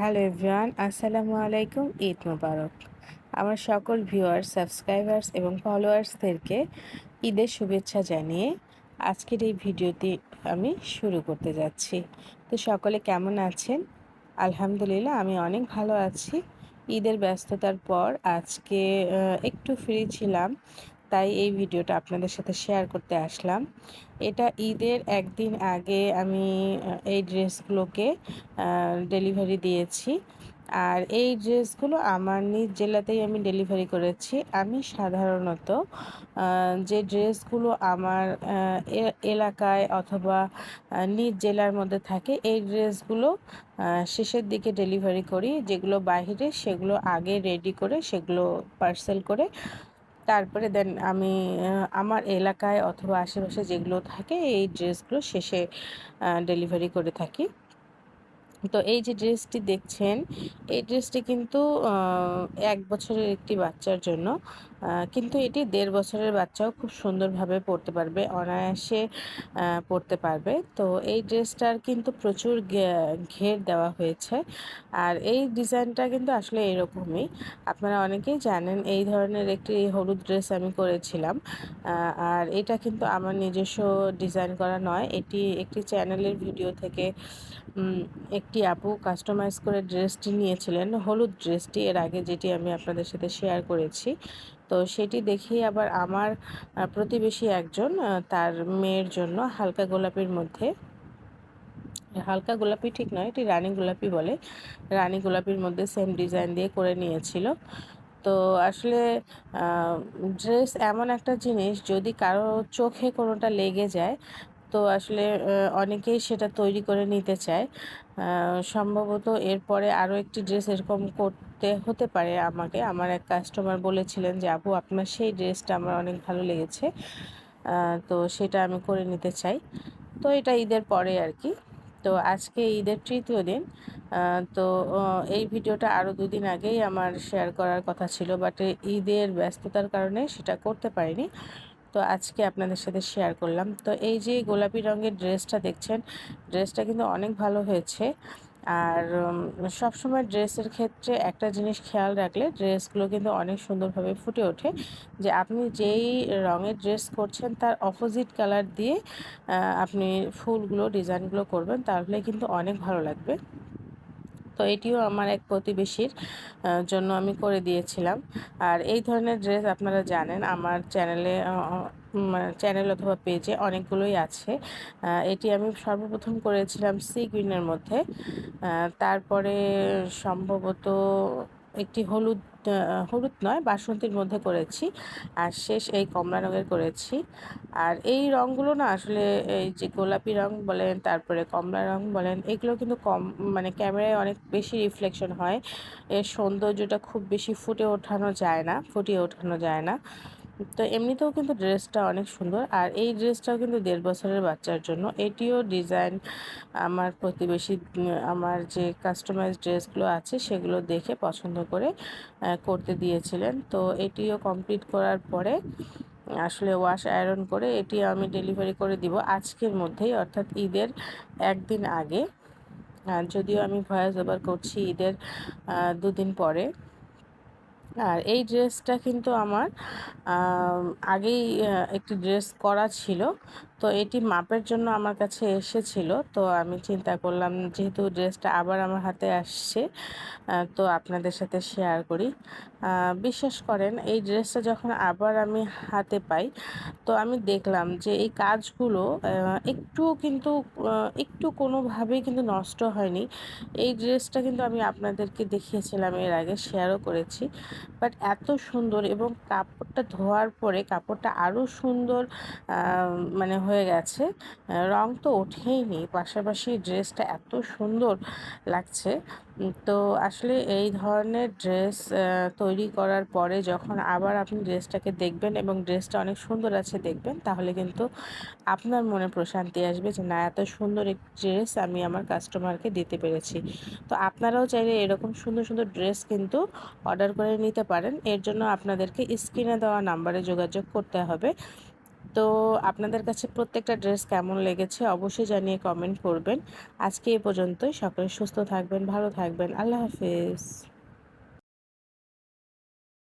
Hello everyone, আসসালামু আলাইকুম, ঈদ মুবারক। আমার সকল ভিউয়ার্স, সাবস্ক্রাইবার্স এবং ফলোয়ার্সদেরকে ঈদের শুভেচ্ছা জানিয়ে আজকের এই ভিডিওটি আমি শুরু করতে যাচ্ছি। তো সকলে কেমন আছেন? আলহামদুলিল্লাহ, আমি অনেক ভালো আছি। ঈদের ব্যস্ততার পর আজকে একটু ফ্রি ছিলাম। তাই এই ভিডিওটা আপনাদের সাথে শেয়ার করতে আসলাম। এটা ঈদের একদিন আগে আমি এই ড্রেসগুলোকে ডেলিভারি দিয়েছি। আর এই ড্রেসগুলো আমার নিজ জেলাতেই আমি ডেলিভারি করেছি। আমি সাধারণত যে ড্রেসগুলো আমার এলাকায় অথবা নিজ জেলার মধ্যে থাকে, এই ড্রেসগুলো শেষের দিকে ডেলিভারি করি। যেগুলো বাহিরে সেগুলো আগে রেডি করে, সেগুলো পার্সেল করে তারপরে দেন আমি আমার এলাকায় অথবা আশেপাশে যেগুলো থাকে, এই ড্রেসগুলো শেষে ডেলিভারি করে থাকি। তো এই যে ড্রেসটি দেখছেন, এই ড্রেসটি কিন্তু এক বছরের একটি বাচ্চার জন্য। কিন্তু এটি দেড় বছরের বাচ্চাও খুব সুন্দরভাবে পরতে পারবে, অনায়াসে পরতে পারবে। তো এই ড্রেসটার কিন্তু প্রচুর ঘের দেওয়া হয়েছে। আর এই ডিজাইনটা কিন্তু আসলে এরকমই। আপনারা অনেকেই জানেন, এই ধরনের একটি হলুদ ড্রেস আমি করেছিলাম। আর এটা কিন্তু আমার নিজস্ব ডিজাইন করা নয়। এটি একটি চ্যানেলের ভিডিও থেকে একটি আপু কাস্টমাইজ করে ড্রেসটি নিয়েছিলেন? হলুদ ড্রেসটি এর আগে যেটি আমি আপনাদের সাথে শেয়ার করেছি। তো সেটি দেখেই আবার আমার প্রতিবেশী একজন তার মেয়ের জন্য হালকা গোলাপির মধ্যে, হালকা গোলাপি ঠিক নয়, এটি রানী গোলাপি বলে, রানী গোলাপির মধ্যে সেম ডিজাইন দিয়ে করে নিয়েছিল। তো আসলে ড্রেস এমন একটা জিনিস, যদি কারও চোখে কোনোটা লেগে যায়, তো আসলে অনেকেই সেটা তৈরি করে নিতে চায়। সম্ভবত এরপরে আরও একটি ড্রেস এরকম করতে হতে পারে আমাকে। আমার এক কাস্টমার বলেছিলেন যে, আপু, আপনার সেই ড্রেসটা আমার অনেক ভালো লেগেছে। তো সেটা আমি করে নিতে চাই। তো এটা ঈদের পরে আর কি। তো আজকে ঈদের তৃতীয় দিন। তো এই ভিডিওটা আরও দুদিন আগেই আমার শেয়ার করার কথা ছিল বাট ঈদের ব্যস্ততার কারণে সেটা করতে পারিনি। তো আজকে আপনাদের সাথে শেয়ার করলাম। তো এই যে গোলাপি রঙের ড্রেসটা দেখছেন, ড্রেসটা কিন্তু অনেক ভালো হয়েছে। আর সবসময় ড্রেসের ক্ষেত্রে একটা জিনিস খেয়াল রাখলে ড্রেসগুলো কিন্তু অনেক সুন্দরভাবে ফুটে ওঠে। যে আপনি যেই রঙের ড্রেস করছেন তার অপোজিট কালার দিয়ে আপনি ফুলগুলো ডিজাইনগুলো করবেন, তাহলে কিন্তু অনেক ভালো লাগবে। তো এটিও আমার এক প্রতিবেশীর জন্য আমি করে দিয়েছিলাম। আর এই ধরনের ড্রেস আপনারা জানেন, আমার চ্যানেলে চ্যানেল অথবা পেজে অনেকগুলোই আছে। এটি আমি সর্বপ্রথম করেছিলাম সি গ্রিনের মধ্যে। তারপরে সম্ভবত একটি হলুদ হলুদ নয়, বাসন্তীর মধ্যে করেছি। আর শেষ এই কমলা রঙের করেছি। আর এই রঙগুলো না আসলে এই যে গোলাপি রং বলেন, তারপরে কমলা রং বলেন, এগুলো কিন্তু কম মানে ক্যামেরায় অনেক বেশি রিফ্লেকশন হয়। এর সৌন্দর্যটা খুব বেশি ফুটে ওঠানো যায় না, ফুটিয়ে ওঠানো যায় না। তো এমনিতেও কিন্তু ড্রেসটা অনেক সুন্দর। আর এই ড্রেসটাও কিন্তু দেড় বছরের বাচ্চার জন্য। এটিও ডিজাইন আমার প্রতিবেশী, আমার যে কাস্টমাইজ ড্রেসগুলো আছে সেগুলো দেখে পছন্দ করে করতে দিয়েছিলেন। তো এটিও কমপ্লিট করার পরে আসলে ওয়াশ আয়রন করে এটি আমি ডেলিভারি করে দিব আজকের মধ্যেই, অর্থাৎ ঈদের একদিন আগে। যদিও আমি ভয়েস ওভার করছি ঈদের দুদিন পরে। আর এই ড্রেসটা কিন্তু আমার আগেই একটি ড্রেস করা ছিল। তো এটি মাপের জন্য আমার কাছে এসেছিল। তো আমি চিন্তা করলাম যেহেতু ড্রেসটা আবার আমার হাতে আসছে তো আপনাদের সাথে শেয়ার করি। বিশ্বাস করেন, এই ড্রেসটা যখন আবার আমি হাতে পাই, তো আমি দেখলাম যে এই কাজগুলো একটু কিন্তু একটু কোনোভাবেই কিন্তু নষ্ট হয়নি। এই ড্রেসটা কিন্তু আমি আপনাদেরকে দেখিয়েছিলাম, এর আগে শেয়ারও করেছি। বাট এত সুন্দর এবং কাপড়টা ধোয়ার পরে কাপড়টা আরও সুন্দর মানে হয়ে গেছে। রং তো ওঠেই নি, পাশাপাশি ড্রেসটা এত সুন্দর লাগছে। তো আসলে এই ধরনের ড্রেস তৈরি করার পরে যখন আবার আপনি ড্রেসটাকে দেখবেন এবং ড্রেসটা অনেক সুন্দর আছে দেখবেন, তাহলে কিন্তু আপনার মনে প্রশান্তি আসবে যে, না, এত সুন্দর একটি ড্রেস আমি আমার কাস্টমারকে দিতে পেরেছি। তো আপনারাও চাইলে এরকম সুন্দর সুন্দর ড্রেস কিন্তু অর্ডার করে নিতে পারেন। এর জন্য আপনাদেরকে স্ক্রিনে দেওয়া নাম্বারে যোগাযোগ করতে হবে। তো আপনাদের কাছে প্রত্যেকটা ড্রেস কেমন লেগেছে অবশ্যই জানিয়ে কমেন্ট করবেন। আজকে এ পর্যন্তই। সকলে সুস্থ থাকবেন, ভালো থাকবেন। আল্লাহ হাফিজ।